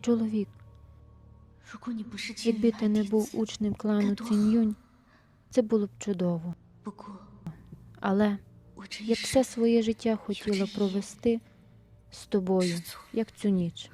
Чоловік, якби ти не був учнем клану Цінюнь, це було б чудово. Але я все своє життя хотіла провести з тобою, як цю ніч.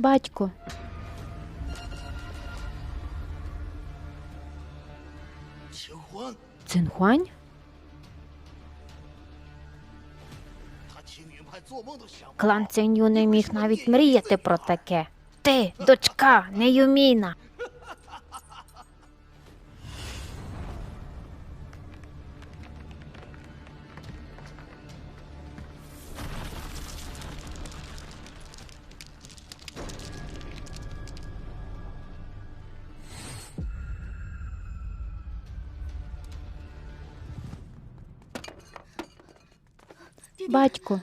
батько. Цинхуань? Клан Циню не міг навіть мріяти про таке. Ти, дочка, неюміна, Батько.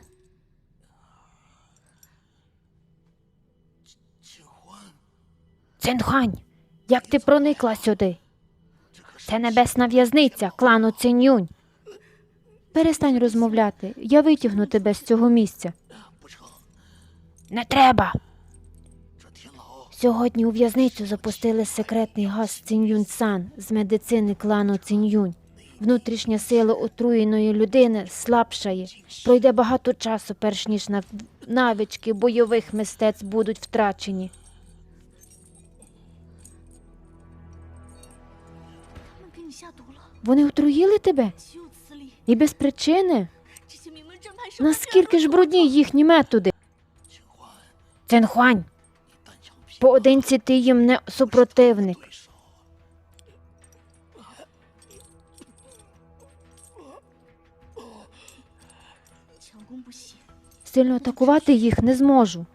Цинхань, як ти проникла сюди? Це небесна в'язниця клану Цинюнь. Перестань розмовляти, я витягну тебе з цього місця. Не треба. Сьогодні у в'язницю запустили секретний газ Цинюнь Сан з медицини клану Цинюнь. Внутрішня сила отруєної людини слабшає. Пройде багато часу, перш ніж навички бойових мистецтв будуть втрачені. Вони отруїли тебе і без причини. Наскільки ж брудні їхні методи? Цинхуань, поодинці ти їм не супротивник. Сильно атакувати їх не зможу.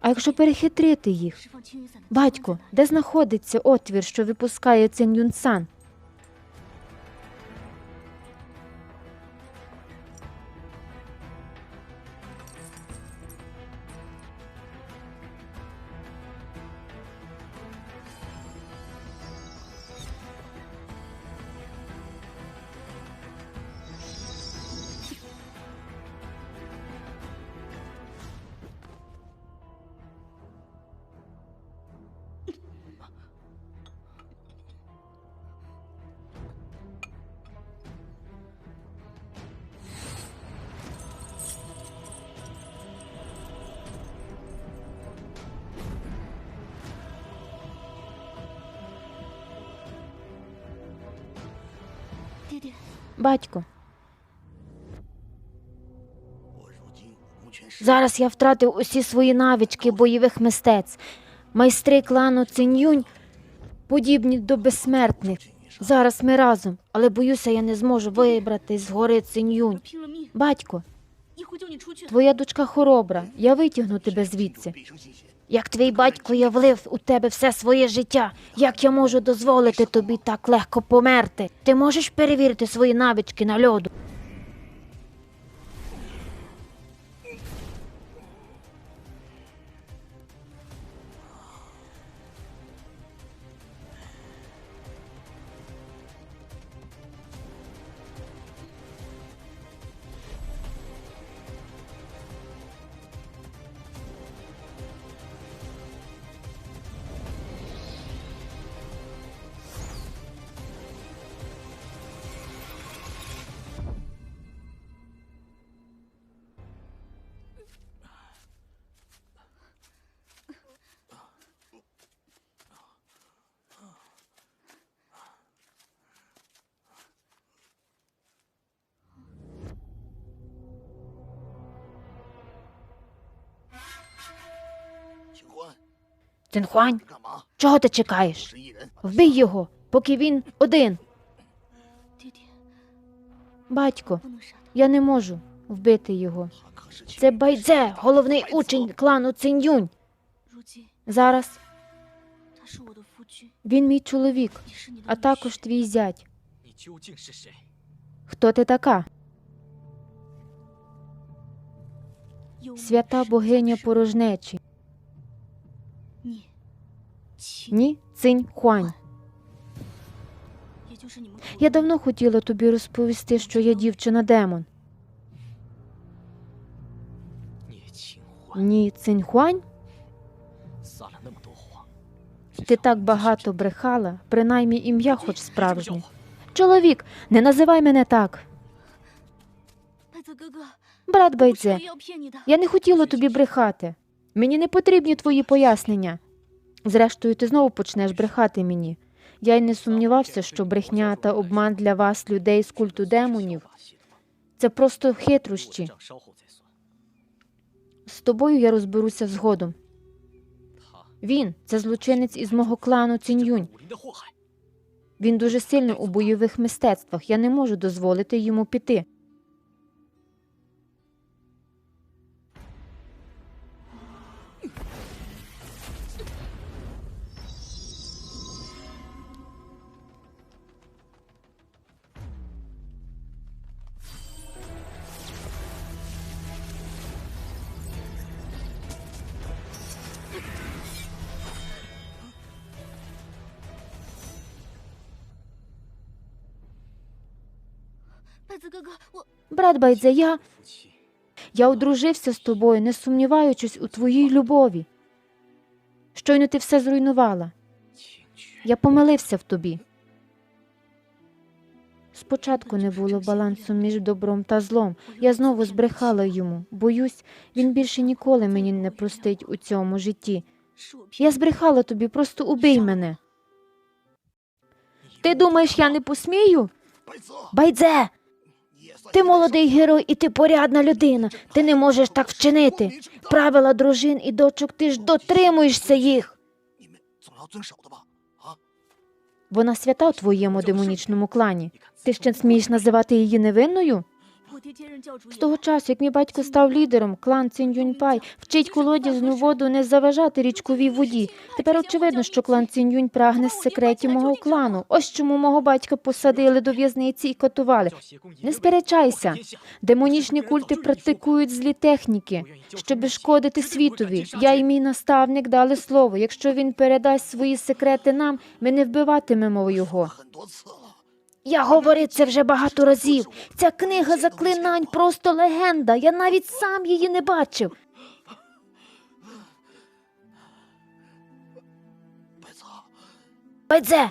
А якщо перехитрити їх, батько, де знаходиться отвір, що випускає цей Юнсан? Батько. Зараз я втратив усі свої навички бойових мистецтв. Майстри клану Цинюнь подібні до безсмертних. Зараз ми разом, але боюся, я не зможу вибрати з гори Циньюнь. Батько, твоя дочка хоробра. Я витягну тебе звідси. Як твій батько я влив у тебе все своє життя, як я можу дозволити тобі так легко померти? Ти можеш перевірити свої навички на льоду? Тинхуань, чого ти чекаєш? Вбий його, поки він один. Батько, я не можу вбити його. Це байдзе, головний учень клану Цинюнь. Зараз він мій чоловік, а також твій зять. Хто ти така? Свята богиня порожнечі. Ні, цинь Хуань. Я давно хотіла тобі розповісти, що я дівчина демон. Ні, Циньхуань? Ти так багато брехала, принаймні ім'я хоч справжнє. Чоловік, не називай мене так. Брат Байдзе, я не хотіла тобі брехати. Мені не потрібні твої пояснення. Зрештою, ти знову почнеш брехати мені. Я й не сумнівався, що брехня та обман для вас, людей з культу демонів, це просто хитрощі. З тобою я розберуся згодом. Він це злочинець із мого клану Цінюнь. Він дуже сильний у бойових мистецтвах. Я не можу дозволити йому піти. Брат Байдзе, я Я одружився з тобою, не сумніваючись у твоїй любові. Щойно ти все зруйнувала. Я помилився в тобі. Спочатку не було балансу між добром та злом. Я знову збрехала йому. Боюсь, він більше ніколи мені не простить у цьому житті. Я збрехала тобі, просто убий мене. Ти думаєш, я не посмію? Байдзе. Ти молодий герой, і ти порядна людина. Ти не можеш так вчинити. Правила дружин і дочок, ти ж дотримуєшся їх. Вона свята у твоєму демонічному клані. Ти ще смієш називати її невинною? З того часу, як мій батько став лідером, клан Цин Юньпай вчить колодязну воду не заважати річковій воді. Тепер очевидно, що клан Цин Юнь прагне з секретів мого клану. Ось чому мого батька посадили до в'язниці і катували. Не сперечайся, демонічні культи практикують злі техніки, щоб шкодити світові. Я і мій наставник дали слово. Якщо він передасть свої секрети нам, ми не вбиватимемо його. Я говорив це вже багато разів. Ця книга заклинань просто легенда. Я навіть сам її не бачив. Байдзе,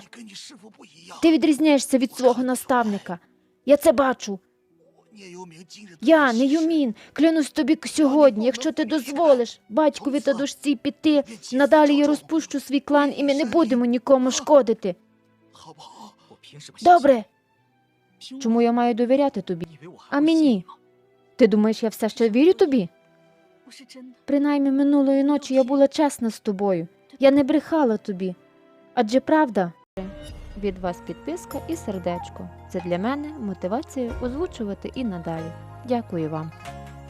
ти відрізняєшся від свого наставника. Я це бачу. Я не Юмін. Клянусь тобі сьогодні. Якщо ти дозволиш батькові та дочці піти, надалі я розпущу свій клан, і ми не будемо нікому шкодити. Добре, Чому я маю довіряти тобі? А мені? Ти думаєш, я все ще вірю тобі? Принаймні минулої ночі я була чесна з тобою. Я не брехала тобі. Адже правда. Від вас підписка і сердечко. Це для мене мотивація озвучувати і надалі. Дякую вам.